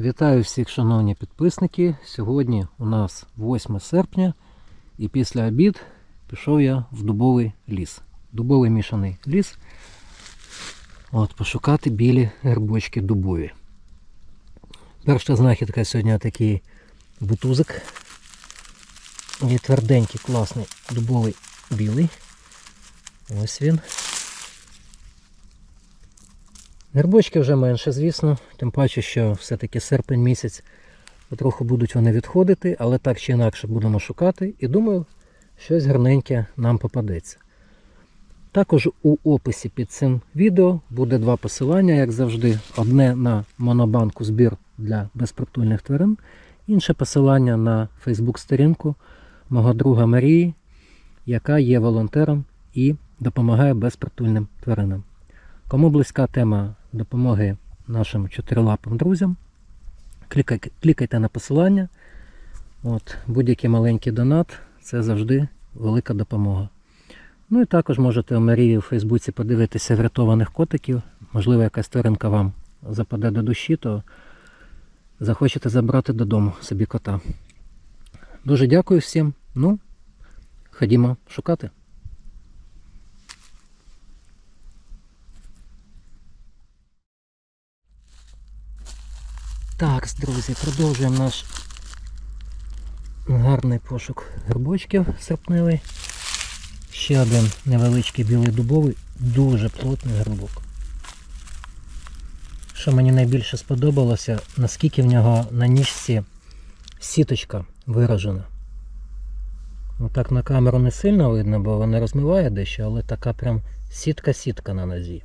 Вітаю всіх, шановні підписники. Сьогодні у нас 8 серпня і після обід пішов я в дубовий ліс. Дубовий мішаний ліс. От, пошукати білі грибочки дубові. Перша знахідка сьогодні такий бутузик. І тверденький, класний дубовий білий. Ось він. Грибочки вже менше, звісно, тим паче, що все-таки серпень місяць потроху будуть вони відходити, але так чи інакше будемо шукати і думаю, щось гарненьке нам попадеться. Також у описі під цим відео буде два посилання, як завжди. Одне на монобанку збір для безпритульних тварин, інше посилання на Фейсбук-сторінку мого друга Марії, яка є волонтером і допомагає безпритульним тваринам. Кому близька тема допомоги нашим чотирилапим друзям, клікайте, клікайте на посилання. Будь-який маленький донат це завжди велика допомога. Ну і також можете у Марії у Фейсбуці подивитися врятованих котиків. Можливо, якась тваринка вам западе до душі, то захочете забрати додому собі кота. Дуже дякую всім. Ну, ходімо шукати. Так, друзі, продовжуємо наш гарний пошук грибочків серпневий. Ще один невеличкий білий дубовий, дуже плотний грибок. Що мені найбільше сподобалося, наскільки в нього на ніжці сіточка виражена. Ну так на камеру не сильно видно, бо вона розмиває дещо, але така прям сітка-сітка на нозі.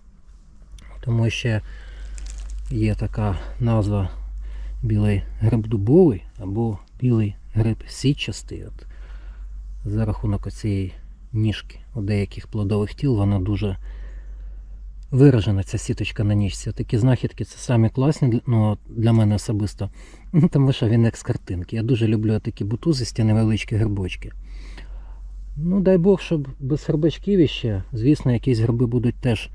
Тому ще є така назва білий гриб дубовий або білий гриб сітчастий. От За рахунок цієї ніжки у деяких плодових тіл вона дуже виражена, ця сіточка на ніжці. Такі знахідки це самі класні ну, для мене особисто. Ну, Тому що він як з картинки. Я дуже люблю такі бутузисті невеличкі грибочки. Ну, дай Бог, щоб без грибачків іще, звісно, якісь гриби будуть теж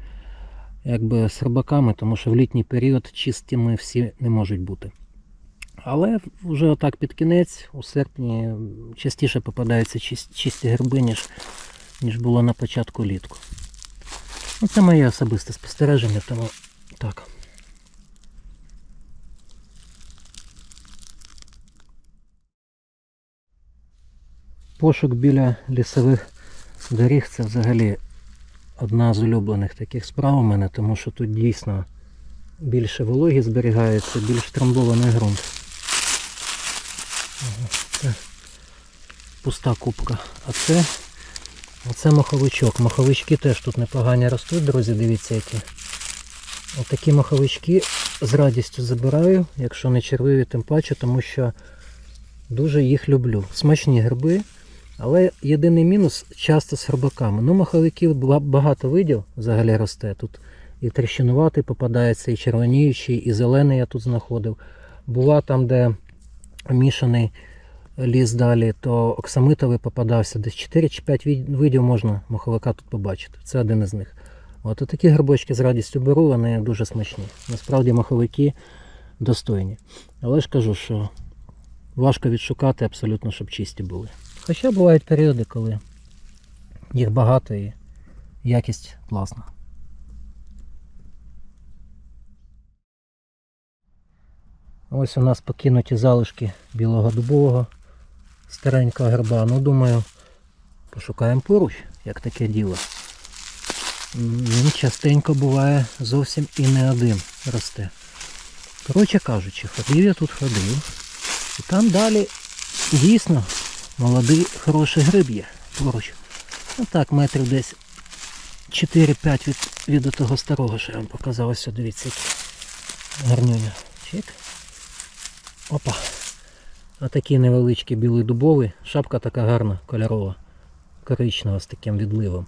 якби з рибаками, тому що в літній період чистими всі не можуть бути. Але вже отак під кінець, у серпні, частіше попадаються чисті гриби, ніж, ніж було на початку літку. Ну, це моє особисте спостереження, тому так. Пошук біля лісових доріг це взагалі одна з улюблених таких справ у мене, тому що тут дійсно більше вологі зберігається, більш трамбований ґрунт. Це пуста кубка. А це, оце маховичок. Маховички теж тут непогані ростуть, друзі, дивіться які. Отакі маховички з радістю забираю, якщо не червиві, тим паче, тому що дуже їх люблю. Смачні гриби, але єдиний мінус часто з грибаками. Ну, маховиків багато видів взагалі росте. Тут і тріщинуватий попадається, і червоніючий, і зелений я тут знаходив. Бува там, де мішаний ліс далі, то оксамитовий попадався. Десь 4 чи 5 від- видів можна маховика тут побачити. Це один із них. От такі грибочки з радістю беру, вони дуже смачні. Насправді маховики достойні. Але ж кажу, що важко відшукати абсолютно, щоб чисті були. Хоча бувають періоди, коли їх багато і якість класна. Ось у нас покинуті залишки білого дубового старенького гриба. Ну, думаю, пошукаємо поруч, як таке діло. Він частенько буває зовсім і не один росте. Коротше кажучи, ходив я тут ходив. І там далі дійсно молодий хороший гриб є поруч. Ну так, метрів десь 4-5 від, від того старого, що я вам показав. Ось дивіться, гарнюня. Чик. Опа. А такий невеличкий білий дубовий. Шапка така гарна, кольорова. Коричнева з таким відливом.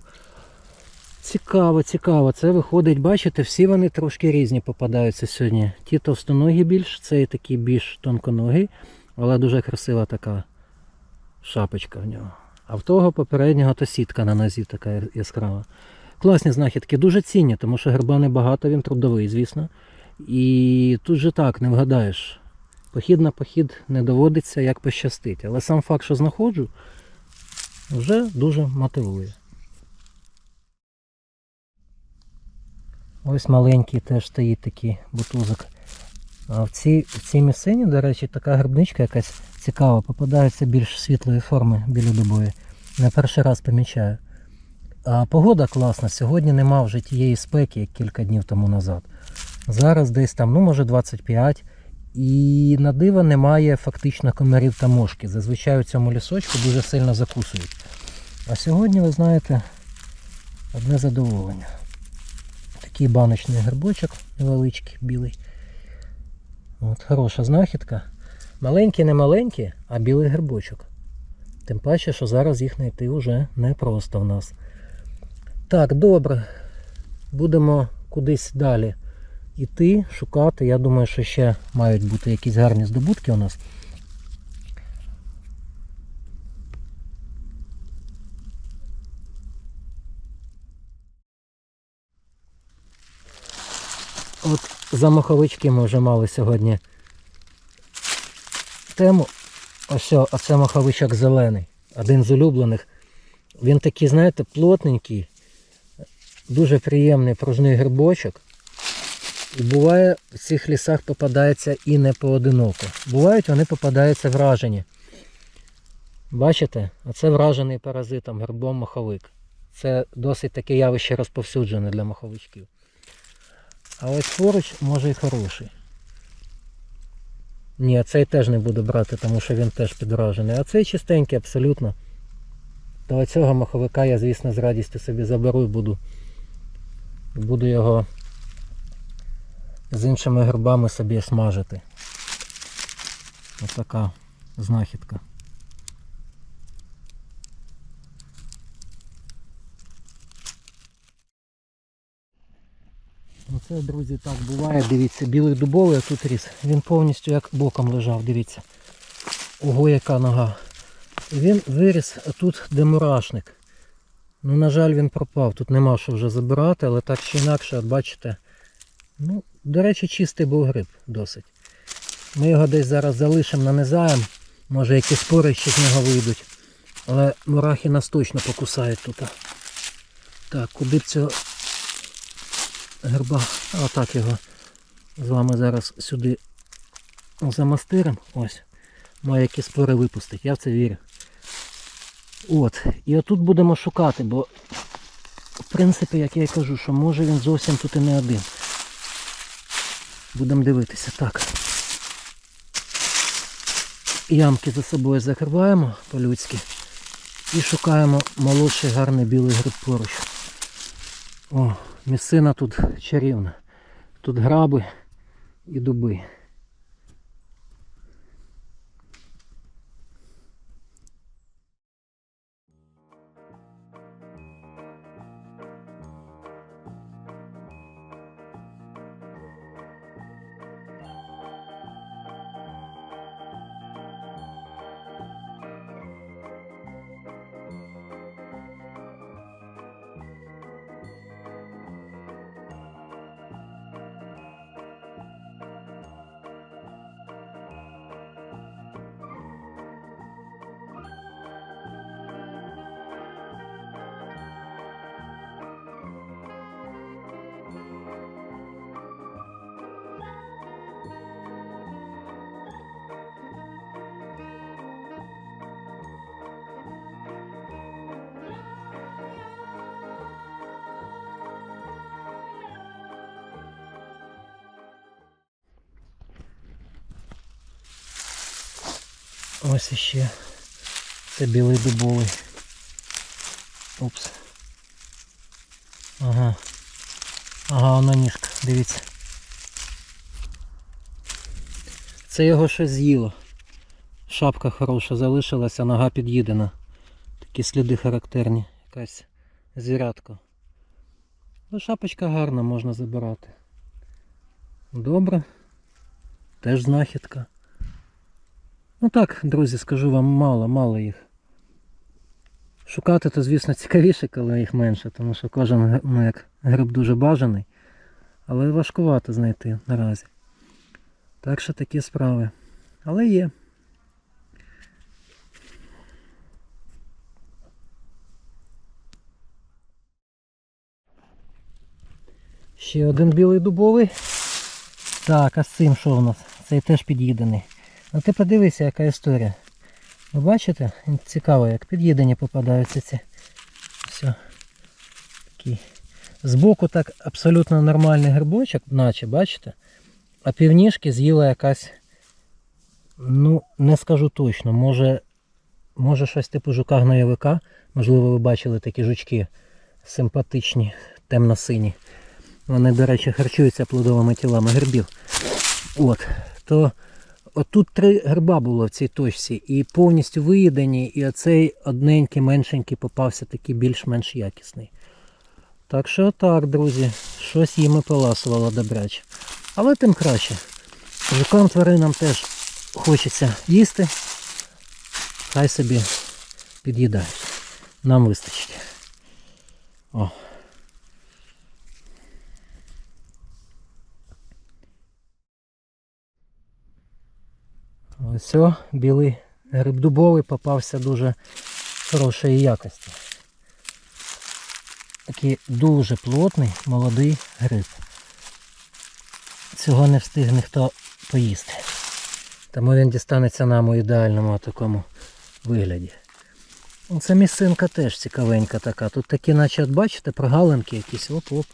Цікаво, цікаво. Це виходить, бачите, всі вони трошки різні попадаються сьогодні. Ті товстоногі більш, цей такий більш тонконогий, але дуже красива така шапочка в нього. А в того попереднього то сітка на нозі така яскрава. Класні знахідки, дуже цінні, тому що гриба небагато, він трудовий, звісно. І тут же так, не вгадаєш. Похід на похід не доводиться як пощастить. Але сам факт, що знаходжу, вже дуже мотивує. Ось маленький теж стоїть такий бутузок. А в цій, в цій місцині, до речі, така грибничка якась цікава, попадається більш світлої форми біля білодубові. Не перший раз помічаю. А погода класна. Сьогодні нема вже тієї спеки, як кілька днів тому назад. Зараз десь там, ну може 25. І на диво немає фактично комарів та мошки. Зазвичай у цьому лісочку дуже сильно закусують. А сьогодні, ви знаєте, одне задоволення. Такий баночний грибочок невеличкий, білий. От, хороша знахідка. Маленький, не маленький, а білий грибочок. Тим паче, що зараз їх знайти вже непросто в нас. Так, добре. Будемо кудись далі іти, шукати. Я думаю, що ще мають бути якісь гарні здобутки у нас. От за маховички ми вже мали сьогодні тему. Ось, о, а це маховичок зелений. Один з улюблених. Він такий, знаєте, плотненький, дуже приємний пружний грибочок. І буває в цих лісах попадається і не поодиноко. Бувають вони попадаються вражені. Бачите? Оце вражений паразитом грибом маховик. Це досить таке явище розповсюджене для маховичків. А ось поруч може і хороший. Ні, цей теж не буду брати, тому що він теж підражений. А цей чистенький абсолютно. То цього маховика я, звісно, з радістю собі заберу і буду, буду його з іншими грибами собі смажити. Ось така знахідка. Оце, друзі, так буває, дивіться, білий дубовий а тут ріс. Він повністю як боком лежав, дивіться. Ого, яка нога. І він виріс тут, де мурашник. Ну, на жаль, він пропав. Тут нема що вже забирати, але так чи інакше, от бачите. Ну, до речі, чистий був гриб досить. Ми його десь зараз залишимо, нанизаємо. Може якісь спори ще з нього вийдуть. Але мурахи нас точно покусають тут. Так, куди б цього герба. А його з вами зараз сюди замастирим. Ось. Має які спори випустить. Я в це вірю. От. І отут будемо шукати, бо в принципі, як я і кажу, що може він зовсім тут і не один. Будемо дивитися. Так. Ямки за собою закриваємо по-людськи. І шукаємо молодший гарний білий гриб поруч. О, місцина тут чарівна. Тут граби і дуби. Ось іще. Це білий дубовий. Упс. Ага. Ага, воно ніжка, дивіться. Це його щось з'їло. Шапка хороша залишилася, нога під'їдена. Такі сліди характерні. Якась звірятка. Ну, шапочка гарна, можна забирати. Добре. Теж знахідка. Ну так, друзі, скажу вам, мало, мало їх. Шукати то, звісно, цікавіше, коли їх менше, тому що кожен ну, як гриб дуже бажаний. Але важкувато знайти наразі. Так що такі справи. Але є. Ще один білий дубовий. Так, а з цим що в нас? Цей теж під'їдений. Ну ти подивися, яка історія. Ви бачите? Цікаво, як під'їдені попадаються ці. Все. Такий. Збоку так абсолютно нормальний грибочок, наче, бачите? А півніжки з'їла якась. Ну, не скажу точно. Може, може щось типу жука гноєвика. Можливо, ви бачили такі жучки симпатичні, темно-сині. Вони, до речі, харчуються плодовими тілами грибів. От, то отут три гриба було в цій точці, і повністю виїдені, і оцей одненький, меншенький попався такий більш-менш якісний. Так що так, друзі, щось їм і поласувало добряче. Але тим краще. Жукам тваринам теж хочеться їсти. Хай собі під'їдають. Нам вистачить. О. Ось білий гриб дубовий попався дуже хорошої якості. Такий дуже плотний молодий гриб. Цього не встиг ніхто поїсти. Тому він дістанеться нам у ідеальному такому вигляді. Оце місцинка теж цікавенька така. Тут такі, наче, от бачите, прогалинки якісь, оп-оп.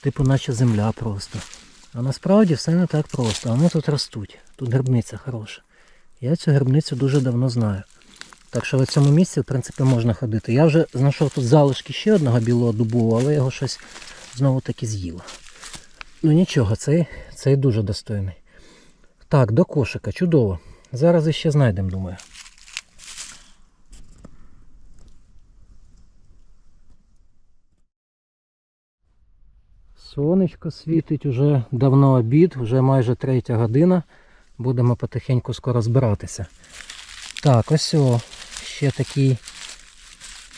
Типу наче земля просто. А насправді все не так просто. Вони тут ростуть. Тут грибниця хороша. Я цю грибницю дуже давно знаю. Так що в цьому місці, в принципі, можна ходити. Я вже знайшов тут залишки ще одного білого дубового, але його щось знову таки з'їло. Ну нічого, цей, цей дуже достойний. Так, до кошика, чудово. Зараз іще знайдемо, думаю. Сонечко світить, уже давно обід, вже майже третя година. Будемо потихеньку скоро збиратися. Так, ось о, ще такий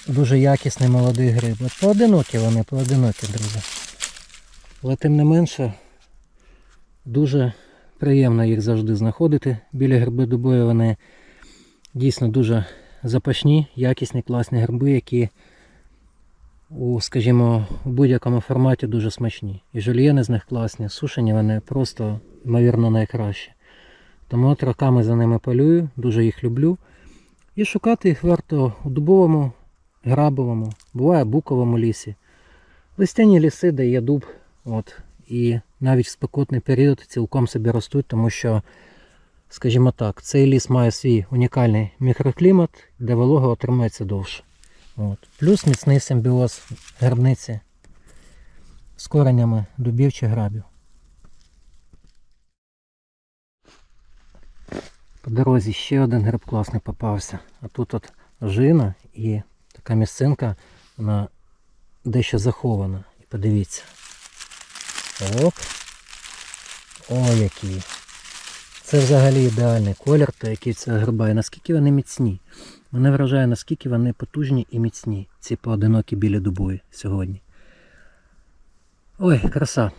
дуже якісний молодий гриб. От поодинокі вони, поодинокі, друзі. Але тим не менше, дуже приємно їх завжди знаходити. Біля гриби дубові вони дійсно дуже запашні, якісні, класні гриби, які у, скажімо, у будь-якому форматі дуже смачні. І жульєни з них класні, сушені вони просто, ймовірно, найкращі. Тому от роками за ними полюю, дуже їх люблю. І шукати їх варто у дубовому, грабовому, буває буковому лісі. Листяні ліси, де є дуб. От, і навіть в спекотний період цілком собі ростуть, тому що, скажімо так, цей ліс має свій унікальний мікроклімат, де волога отримується довше. От. Плюс міцний симбіоз грибниці з коренями дубів чи грабів. По дорозі ще один гриб класний попався. А тут от жина і така місцинка, вона дещо захована. І подивіться. Оп. О, який. Це взагалі ідеальний колір, то який це гриба. Наскільки вони міцні. Мене вражає, наскільки вони потужні і міцні, ці поодинокі білі дубові сьогодні. Ой, краса.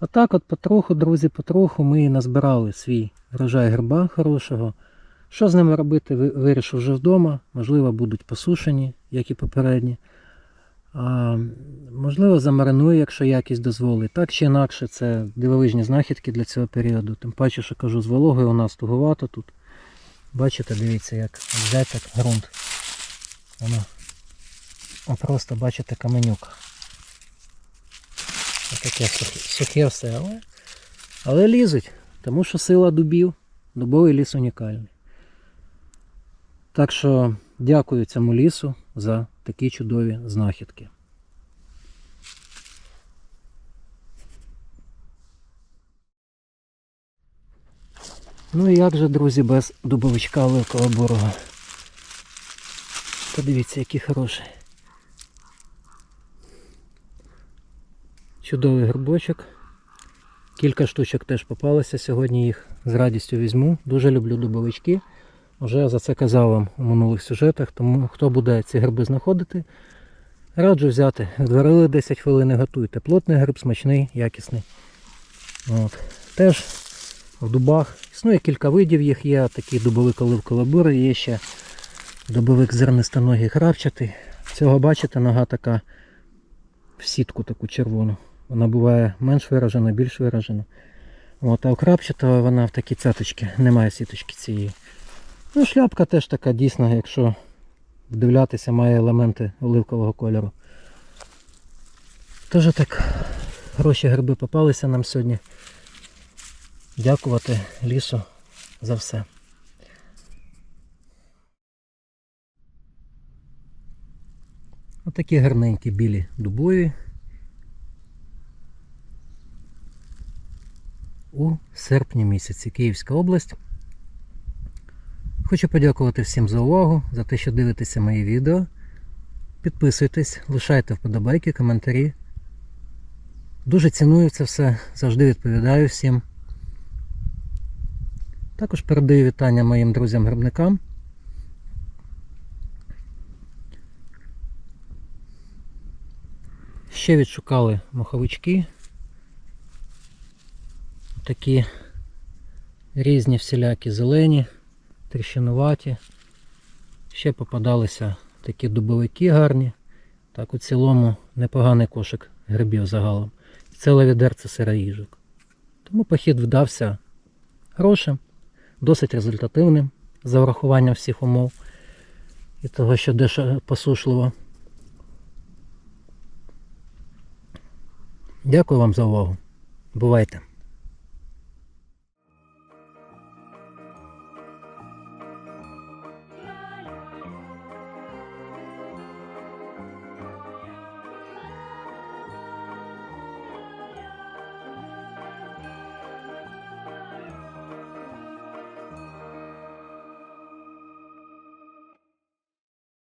Отак от потроху, друзі, потроху ми назбирали свій врожай гриба хорошого. Що з ними робити, ви- вирішив вже вдома. Можливо, будуть посушені, як і попередні. А, можливо, замариную, якщо якість дозволить. Так чи інакше, це дивовижні знахідки для цього періоду. Тим паче, що кажу, з вологою у нас туговато тут. Бачите, дивіться, як взяти ґрунт. Воно просто, бачите, каменюка. Таке сухе все, але, але лізуть, тому що сила дубів, дубовий ліс унікальний. Так що дякую цьому лісу за такі чудові знахідки. Ну і як же, друзі, без дубовичка оливкового борога. Подивіться, який хороший. Чудовий грибочок. Кілька штучок теж попалося сьогодні, їх з радістю візьму. Дуже люблю дубовички. Вже за це казав вам у минулих сюжетах, тому хто буде ці гриби знаходити, раджу взяти. Варили 10 хвилин готуйте. Плотний гриб, смачний, якісний. От. Теж в дубах. Існує кілька видів їх є, такий дубовик оливково бурий, є ще дубовик зернистоногий крапчатий. Цього бачите, нога така в сітку таку червону. Вона буває менш виражена, більш виражена. От, а у крапчатого вона в такій цяточці, немає сіточки цієї. Ну, шляпка теж така дійсно, якщо вдивлятися, має елементи оливкового кольору. Тож так, хороші гриби попалися нам сьогодні. Дякувати лісу за все. Отакі гарненькі білі дубові. У серпні місяці Київська область. Хочу подякувати всім за увагу, за те, що дивитеся мої відео. Підписуйтесь, лишайте вподобайки, коментарі. Дуже ціную це все, завжди відповідаю всім. Також передаю вітання моїм друзям-грибникам. Ще відшукали моховички. Такі різні всілякі зелені, тріщинуваті. Ще попадалися такі дубовики гарні. Так, у цілому непоганий кошик грибів загалом. Ціле відерце сироїжок. Тому похід вдався хорошим, досить результативним за врахуванням всіх умов і того, що дещо посушливо. Дякую вам за увагу. Бувайте!